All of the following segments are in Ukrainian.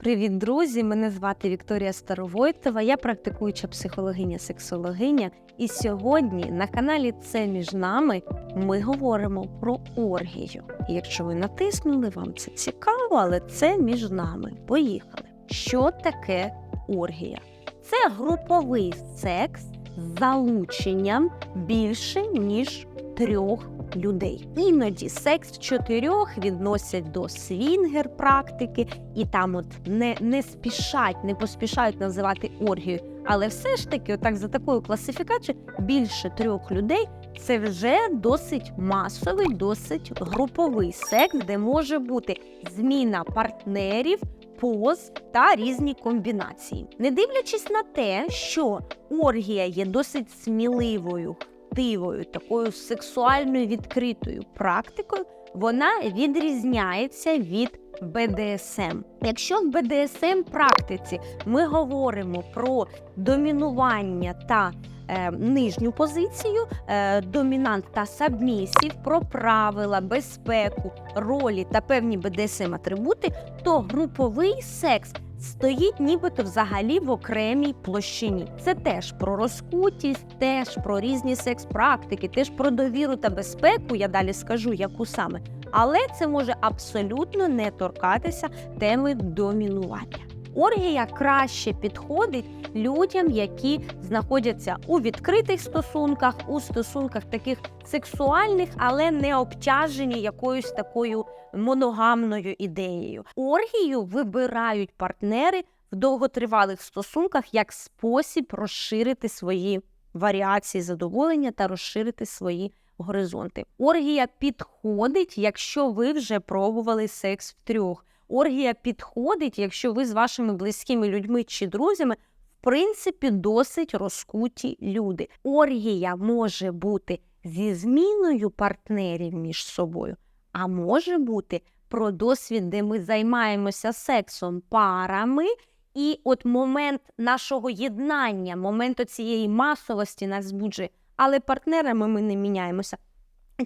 Привіт, друзі! Мене звати Вікторія Старовойтова, я практикуюча психологиня-сексологиня. І сьогодні на каналі Це між нами ми говоримо про оргію. І якщо ви натиснули, вам це цікаво, але це між нами. Поїхали. Що таке оргія? Це груповий секс з залученням більше, ніж трьох людей. Іноді секс в чотирьох відносять до свінгер практики, і там от не, не спішать, не поспішають називати оргію. Але все ж таки, отак за такою класифікацією, більше трьох людей це вже досить масовий, досить груповий секс, де може бути зміна партнерів. Поз та різні комбінації, не дивлячись на те, що оргія є досить сміливою, хтивою, такою сексуальною відкритою практикою, вона відрізняється від БДСМ. Якщо в БДСМ практиці ми говоримо про домінування та е, нижню позицію, е, домінант та сабмісів, про правила, безпеку, ролі та певні БДСМ атрибути, то груповий секс стоїть нібито взагалі в окремій площині. Це теж про розкутість, теж про різні секс-практики, теж про довіру та безпеку. Я далі скажу, яку саме. Але це може абсолютно не торкатися теми домінування. Оргія краще підходить людям, які знаходяться у відкритих стосунках, у стосунках таких сексуальних, але не обтяжені якоюсь такою моногамною ідеєю. Оргію вибирають партнери в довготривалих стосунках як спосіб розширити свої варіації задоволення та розширити свої горизонти. Оргія підходить, якщо ви вже пробували секс втрьох. Оргія підходить, якщо ви з вашими близькими людьми чи друзями, в принципі, досить розкуті люди. Оргія може бути зі зміною партнерів між собою, а може бути про досвід, де ми займаємося сексом парами. І от момент нашого єднання, момент цієї масовості нас збуджує, але партнерами ми не міняємося.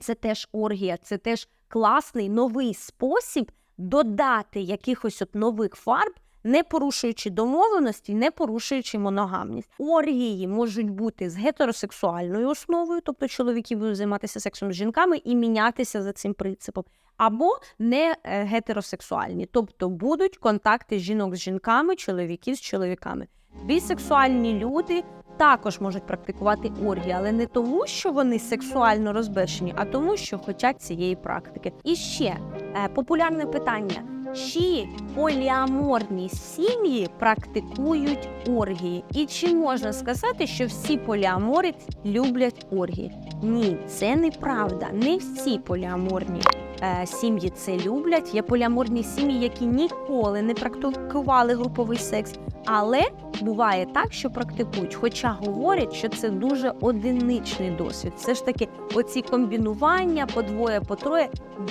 Це теж оргія, це теж класний новий спосіб додати якихось от нових фарб, не порушуючи домовленості, не порушуючи моногамність. Оргії можуть бути з гетеросексуальною основою, тобто чоловіки будуть займатися сексом з жінками і мінятися за цим принципом, або не е, гетеросексуальні, тобто будуть контакти жінок з жінками, чоловіків з чоловіками. Бісексуальні люди також можуть практикувати оргії, але не тому, що вони сексуально розбещені, а тому, що хочуть цієї практики. І ще е, популярне питання: чи поліаморні сім'ї практикують оргії? І чи можна сказати, що всі поліамори люблять оргії? Ні, це неправда. Не всі поліаморні е, сім'ї це люблять. Є поліаморні сім'ї, які ніколи не практикували груповий секс. Але буває так, що практикують, хоча говорять, що це дуже одиничний досвід. Все ж таки, оці комбінування по двоє, по троє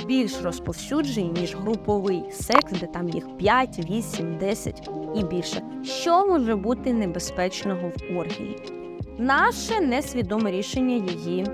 більш розповсюджені, ніж груповий секс, де там їх 5, 8, 10 і більше. Що може бути небезпечного в оргії? Наше несвідоме рішення її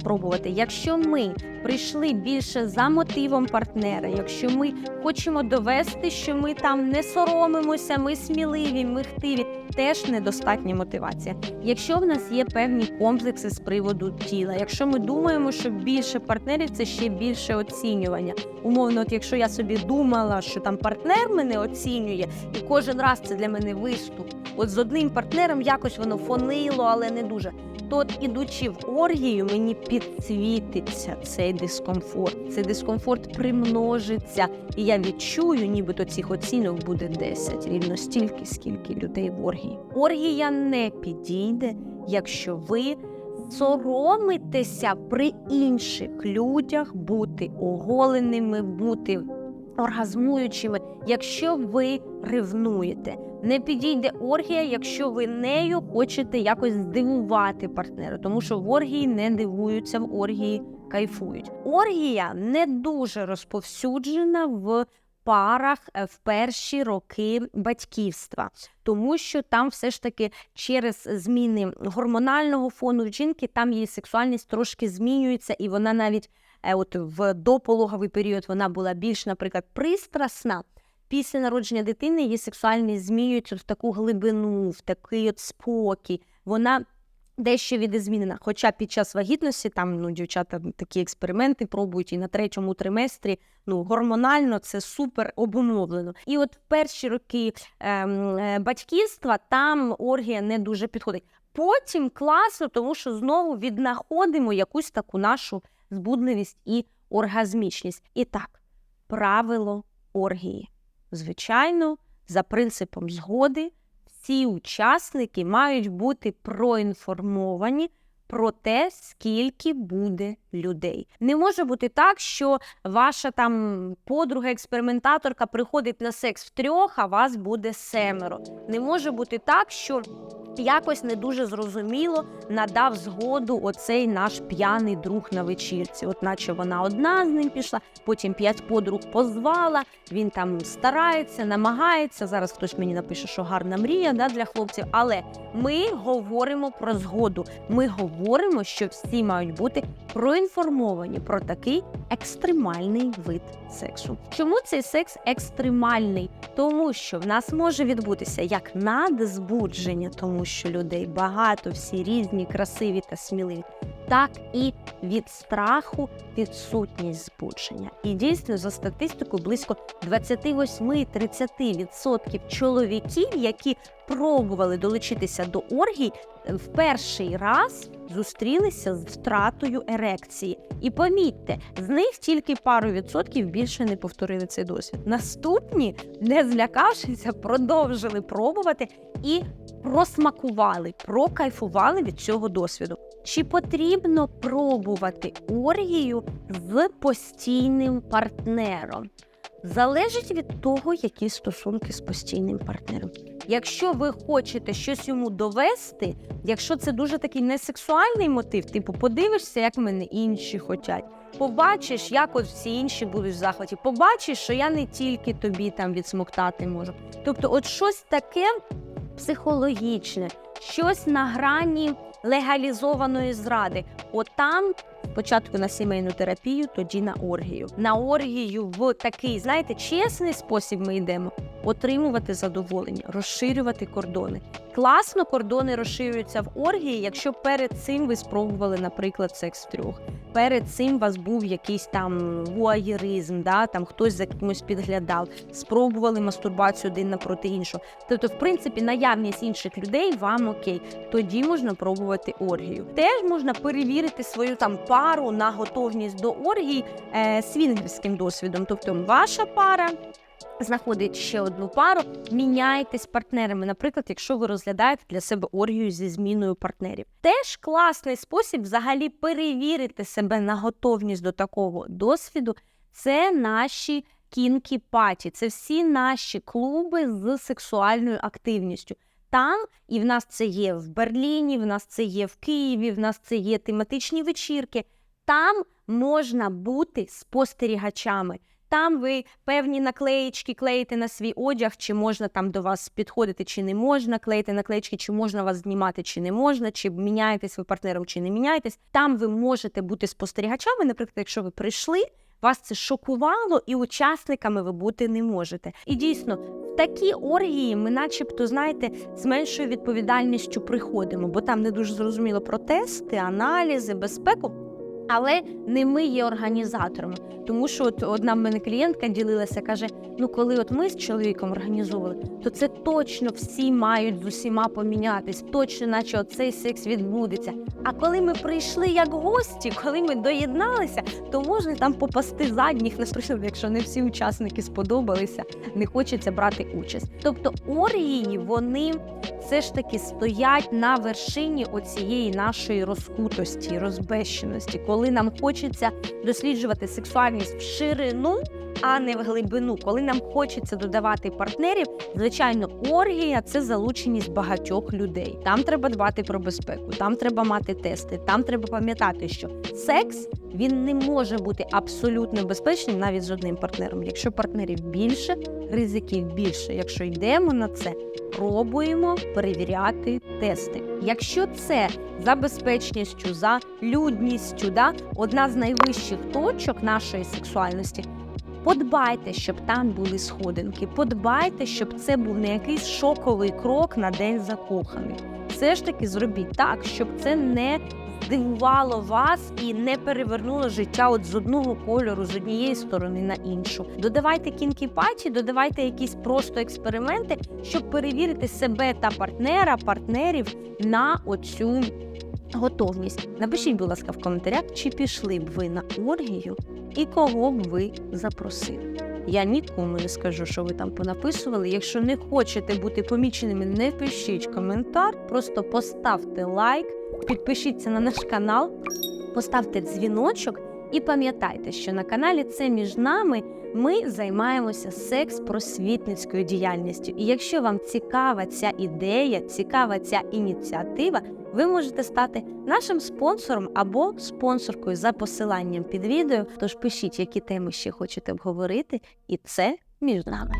спробувати. Якщо ми прийшли більше за мотивом партнера, якщо ми хочемо довести, що ми там не соромимося, ми сміливі, ми хтиві, теж недостатня мотивація. Якщо в нас є певні комплекси з приводу тіла, якщо ми думаємо, що більше партнерів це ще більше оцінювання. Умовно, от якщо я собі думала, що там партнер мене оцінює, і кожен раз це для мене виступ. От з одним партнером якось воно фонило, але не дуже. То ідучи в оргію, мені підсвітиться цей дискомфорт. Цей дискомфорт примножиться, і я відчую, нібито цих оцінок буде 10, рівно стільки, скільки людей в оргії. Оргія не підійде, якщо ви соромитеся при інших людях бути оголеними, бути оргазмуючими, якщо ви ревнуєте. Не підійде оргія, якщо ви нею хочете якось здивувати партнера, тому що в оргії не дивуються, в оргії кайфують. Оргія не дуже розповсюджена в парах е, в перші роки батьківства, тому що там все ж таки через зміни гормонального фону жінки там її сексуальність трошки змінюється, і вона навіть е, от в допологовий період вона була більш, наприклад, пристрасна. Після народження дитини її сексуальність змінюється в таку глибину, в такий от спокій. Вона дещо відозмінена. Хоча під час вагітності там ну, дівчата такі експерименти пробують і на третьому триместрі. Ну, гормонально це супер обумовлено. І от в перші роки ем, е, батьківства там оргія не дуже підходить. Потім класно, тому що знову віднаходимо якусь таку нашу збудливість і оргазмічність. І так, правило оргії. Звичайно, за принципом згоди, всі учасники мають бути проінформовані про те, скільки буде людей. Не може бути так, що ваша там подруга, експериментаторка приходить на секс в трьох, а вас буде семеро. Не може бути так, що якось не дуже зрозуміло надав згоду оцей наш п'яний друг на вечірці. От наче вона одна з ним пішла, потім п'ять подруг позвала. Він там старається, намагається. Зараз хтось мені напише, що гарна мрія да, для хлопців. Але ми говоримо про згоду. Ми говоримо, що всі мають бути проінформовані про такий екстремальний вид сексу. Чому цей секс екстремальний? Тому що в нас може відбутися як надзбудження, тому що людей багато, всі різні, красиві та сміливі, так і від страху відсутність збудження. І дійсно, за статистикою, близько 28-30% чоловіків, які пробували долучитися до оргій, в перший раз зустрілися з втратою ерекції. І помітьте, з них тільки пару відсотків більше не повторили цей досвід. Наступні, не злякавшися, продовжили пробувати і просмакували, прокайфували від цього досвіду. Чи потрібно пробувати оргію з постійним партнером? Залежить від того, які стосунки з постійним партнером. Якщо ви хочете щось йому довести, якщо це дуже такий несексуальний мотив, типу подивишся, як мене інші хочуть, побачиш, як от всі інші будуть в захваті, побачиш, що я не тільки тобі там відсмоктати можу. Тобто, от щось таке психологічне, щось на грані легалізованої зради. От там спочатку на сімейну терапію, тоді на оргію. На оргію в такий, знаєте, чесний спосіб ми йдемо отримувати задоволення, розширювати кордони. Класно кордони розширюються в оргії, якщо перед цим ви спробували, наприклад, секс трьох. Перед цим у вас був якийсь там вуаєризм, да, там хтось за кимось підглядав, спробували мастурбацію один напроти іншого. Тобто, в принципі, наявність інших людей вам окей. Тоді можна пробувати оргію. Теж можна перевірити свою там пару на готовність до оргій е, свінгерським досвідом. Тобто, ваша пара знаходить ще одну пару, міняйтесь партнерами. Наприклад, якщо ви розглядаєте для себе оргію зі зміною партнерів, теж класний спосіб взагалі перевірити себе на готовність до такого досвіду. Це наші кінкі паті, це всі наші клуби з сексуальною активністю. Там і в нас це є в Берліні, в нас це є в Києві, в нас це є тематичні вечірки. Там можна бути спостерігачами. Там ви певні наклеїчки клеїте на свій одяг, чи можна там до вас підходити, чи не можна клеїти наклеїчки, чи можна вас знімати, чи не можна, чи міняєтесь ви партнером, чи не міняєтесь. Там ви можете бути спостерігачами. Наприклад, якщо ви прийшли, вас це шокувало, і учасниками ви бути не можете. І дійсно, в такі оргії ми, начебто, знаєте, з меншою відповідальністю приходимо, бо там не дуже зрозуміло про тести, аналізи, безпеку. Але не ми є організаторами, тому що от одна в мене клієнтка ділилася, каже: ну коли от ми з чоловіком організовували, то це точно всі мають з усіма помінятись, точно, наче оцей секс відбудеться. А коли ми прийшли як гості, коли ми доєдналися, то можна там попасти задніх, наприклад, якщо не всі учасники сподобалися, не хочеться брати участь. Тобто оргії вони все ж таки стоять на вершині оцієї нашої розкутості, розбещеності, коли нам хочеться досліджувати сексуальність в ширину. А не в глибину, коли нам хочеться додавати партнерів, звичайно, оргія це залученість багатьох людей. Там треба дбати про безпеку, там треба мати тести, там треба пам'ятати, що секс він не може бути абсолютно безпечним навіть з одним партнером. Якщо партнерів більше, ризиків більше. Якщо йдемо на це, пробуємо перевіряти тести. Якщо це за безпечністю, за людністю, да, одна з найвищих точок нашої сексуальності. Подбайте, щоб там були сходинки. Подбайте, щоб це був не якийсь шоковий крок на день закоханих. Все ж таки зробіть так, щоб це не здивувало вас і не перевернуло життя от з одного кольору, з однієї сторони на іншу. Додавайте кінкі патчі, додавайте якісь просто експерименти, щоб перевірити себе та партнера, партнерів на оцю готовність. Напишіть, будь ласка, в коментарях, чи пішли б ви на оргію і кого б ви запросили. Я нікому не скажу, що ви там понаписували. Якщо не хочете бути поміченими, не пишіть коментар, просто поставте лайк, підпишіться на наш канал, поставте дзвіночок і пам'ятайте, що на каналі це між нами ми займаємося секс-просвітницькою діяльністю. І якщо вам цікава ця ідея, цікава ця ініціатива, ви можете стати нашим спонсором або спонсоркою за посиланням під відео. Тож пишіть, які теми ще хочете обговорити, і це між нами.